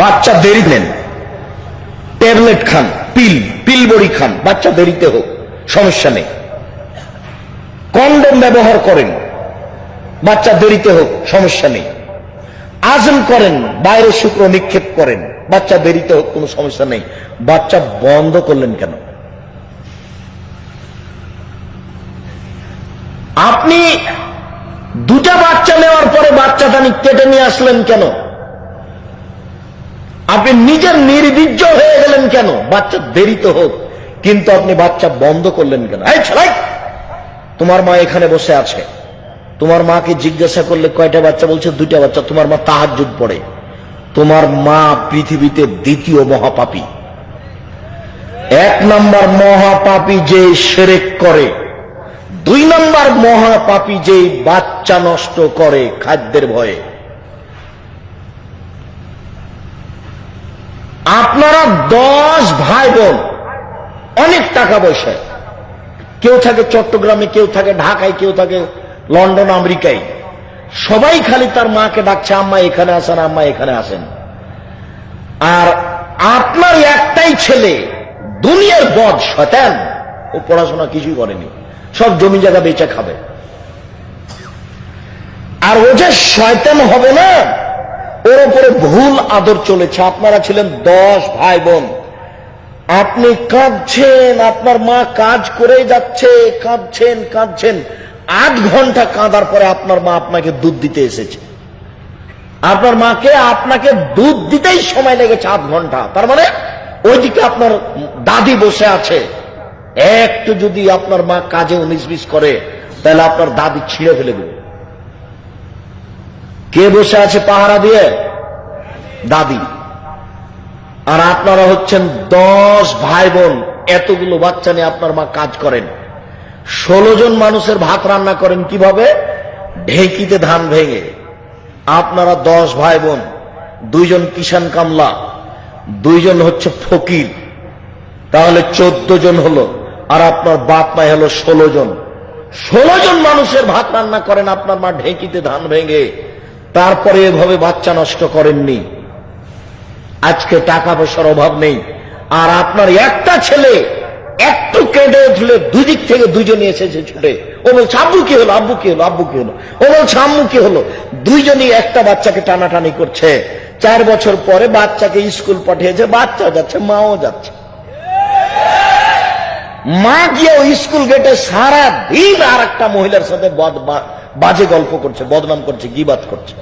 বাচ্চা দেরি নেন। ট্যাবলেট খান, পিল পিল বড়ি খান, বাচ্চা দেরিতে হোক, সমস্যা নেই। কন্ডম ব্যবহার করেন, বাচ্চা দেরিতে হোক, সমস্যা নেই। আজম করেন বাইরে শুক্র নিক্ষেপ করেন, বাচ্চা দেরিতে হোক, কোনো সমস্যা নেই। বাচ্চা বন্ধ করলেন কেন? আপনি দুটা বাচ্চা নেওয়ার পরে বাচ্চাটা কেটে নিয়ে আসলেন কেন? আপনি নিজের নির্বীর্য হয়ে গেলেন কেন? বাচ্চা দেরিতে হোক, কিন্তু আপনি বাচ্চা বন্ধ করলেন কেন? তোমার মা এখানে বসে আছে। তোমার মাকে জিজ্ঞাসা করলে কয়টা বাচ্চা? বলছে দুইটা বাচ্চা। তোমার মা তাহাজুদ পড়ে। তোমার মা পৃথিবীতে দ্বিতীয় মহাপাপী। এক নম্বর মহাপাপী যে সেরেক করে, দুই নম্বর মহাপাপী যে বাচ্চা নষ্ট করে খাদ্যের ভয়ে। আপনারা দশ ভাই বোন, অনেক টাকা পয়সা। কেউ থাকে চট্টগ্রামে, কেউ থাকে ঢাকায়, কেউ থাকে লন্ডন, আমেরিকায়। সবাই খালি তার মাকে ডাকছে, আম্মা এখানে আসেন আম্মা এখানে আসেন আর আপনার একটাই ছেলে, দুনিয়ার বদ শতান ও পড়াশোনা কিছুই করেনি। সব জমি জায়গা বেচে খাবে। আর ও যে শয়তান হবে না ওর উপরে ভুল আদর চলেছে। আপনারা ছিলেন দশ ভাই বোন আপনি কাঁদছেন, আপনার মা কাজ করে যাচ্ছে, কাঁদছেন কাঁদছেন। আট ঘণ্টা কাঁদার পরে আপনার মা আপনাকে দুধ দিতে এসেছে। আপনার মাকে আপনাকে দুধ দিতেই সময় লেগেছে আধ ঘণ্টা। তার মানে ওইদিকে আপনার দাদি বসে আছে। একটু যদি আপনার মা কাজে উনিশ বিশ করে, তাহলে আপনার দাদি ছিঁড়ে ফেলে দেবে। কে বসে আছে পাহারা দিয়ে? দাদি। আর আপনারা হচ্ছেন দশ ভাই বোন এতগুলো বাচ্চা নিয়ে আপনার মা কাজ করেন। ষোলো জন মানুষের ভাত রান্না করেন কীভাবে? ঢেঁকিতে ধান ভেঙে। আপনারা দশ ভাই বোন দুইজন কিষান কামলা, দুইজন হচ্ছে ফকির। তাহলে চোদ্দ জন হলো, আর আপনার বাপ মায় হলো ষোলো জন। ষোলো জন মানুষের ভাত রান্না করেন, আপনার মা ঢেঁকিতে ধান ভেঙে। তারপরে এভাবে বাচ্চা নষ্ট করেননি। আজকে টাকা পয়সার অভাব নেই। আর আপনার একটা ছেলে একটু কেঁদে উঠলে দুদিক থেকে দুজনে এসেছে ছুটে। ও বলছে, আব্বু কি হলো? আব্বু কি হলো? আব্বু কি হলো? ও বলছে, আম্মু কি হলো? দুইজনই একটা বাচ্চাকে টানাটানি করছে। চার বছর পরে বাচ্চাকে স্কুল পাঠিয়েছে, বাচ্চা যাচ্ছে, মাও যাচ্ছে। মা গিয়ে ওই স্কুল গেটে সারা দিন আর একটা মহিলার সাথে বাজে গল্প করছে, বদনাম করছে, গিবাদ করছে।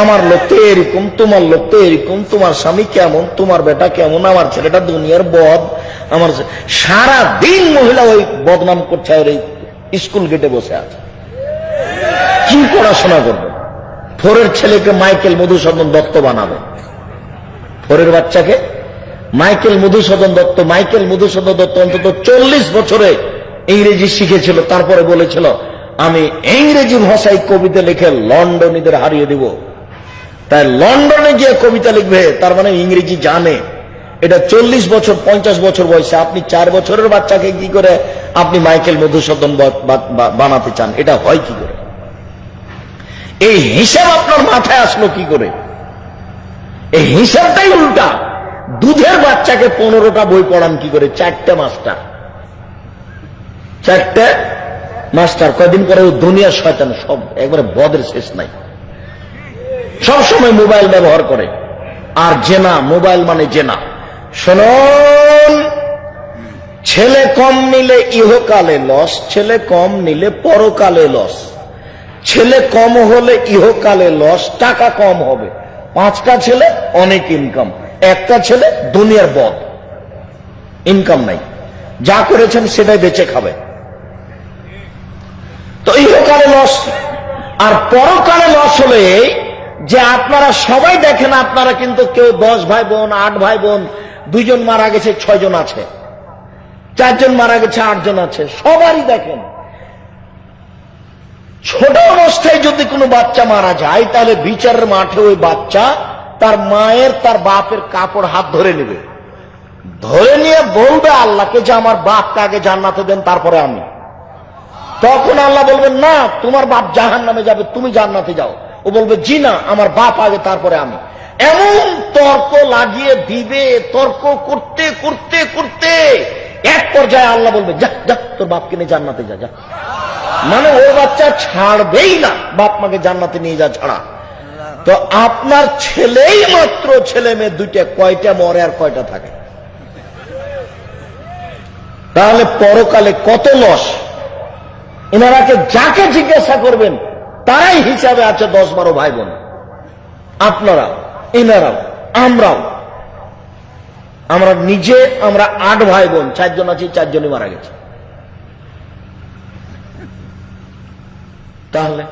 আমার লোক তো এরকম তোমার লোক তো এরকম তোমার স্বামী কেমন, তোমার বেটা কেমন, আমার ছেলেটা দুনিয়ার বদ। আমার সারা দিন মহিলা ওই বদনাম করছে আর এই স্কুল গেটে বসে আছে। কি পড়াশোনা করবে? ফোরের ছেলেকে মাইকেল মধুসূদন দত্ত বানাবে। ফোরের বাচ্চাকে মাইকেল মধুসূদন দত্ত, মাইকেল মধুসূদন দত্ত অন্তত চল্লিশ বছরে ইংরেজি শিখেছিল, তারপরে বলেছিল, আমি ইংরেজি ভাষায় কবিতা লিখে লন্ডনীদের হারিয়ে দিব। তাই লন্ডনে গিয়ে কবিতা লিখবে, তার মানে ইংরেজি জানে। এটা চল্লিশ বছর, পঞ্চাশ বছর বয়সে, আপনি চার বছরের বাচ্চাকে কি করে আপনি মাইকেল মধুসূদন বানাতে চান, এটা হয় কি করে? এই হিসাব আপনার মাথায় আসলো কি করে? এই হিসাবটাই উল্টা। দুধের বাচ্চাকে পনেরোটা বই পড়ান কি করে? চারটে মাস্টার। চারটে মাস্টার। কয়দিন পরে ও দুনিয়ার শয়তান সব, একবারে বদের শেষ নাই। সব সময় মোবাইল ব্যবহার করে। আর জেনা, মোবাইল মানে জেনা। শুনুন, ছেলে কম নিলে ইহকালে লস, ছেলে কম নিলে পরকালে লস। ছেলে কম হলে ইহকালে লস, টাকা কম হবে। পাঁচটা ছেলে, অনেক ইনকাম একটা ছেলে, দুনিয়ার বদ। ইনকাম নাই। যা করেছেন সেটাই বেঁচে খাবে। তো ইহকালে লস আর পরকালে লস হলে যে আপনারা সবাই দেখেন, আপনারা কিন্তু কেউ দশ ভাই বোন আট ভাই বোন দুইজন মারা গেছে, ছয়জন আছে। চারজন মারা গেছে, আটজন আছে। সবারই দেখেন। ছোট অবস্থায় যদি কোনো বাচ্চা মারা যায়, তাহলে বিচারের মাঠে ওই বাচ্চা তার মায়ের, তার বাপের কাপড় হাত ধরে নেবে। ধরে নিয়ে বলবে আল্লাহকে যে আমার বাপকে আগে জান্নাতে দেন, তারপরে আমি। তখন আল্লাহ বলবেন না, তোমার বাপ জাহান নামে যাবে, তুমি জান্নাতে যাও। ও বলবে, জি না, আমার বাপ আগে, তারপরে আমি। এমন তর্ক লাগিয়ে দিবে, তর্ক করতে করতে করতে, এক পর্যায়ে আল্লাহ বলবে, যা যা, তোর বাপকে নিয়ে জান্নাতে যা যা। মানে ও বাচ্চা ছাড়বেই না, বাপ মাকে জান্নাতে নিয়ে যা ছাড়া। তো আপনার ছেলেই মাত্র ছেলে মেয়ে দুইটা, কয়টা মরে আর কয়টা থাকে? তাহলে পরকালে কত লস? এনারাকে যাকে জিজ্ঞাসা করবেন, তারাই হিসাবে আছে দশ বারো ভাই বোন আপনারা, এনারাও, আমরাও। আমরা নিজে, আমরা আট ভাই বোন চারজন আছি, চারজনই মারা গেছে। তাহলে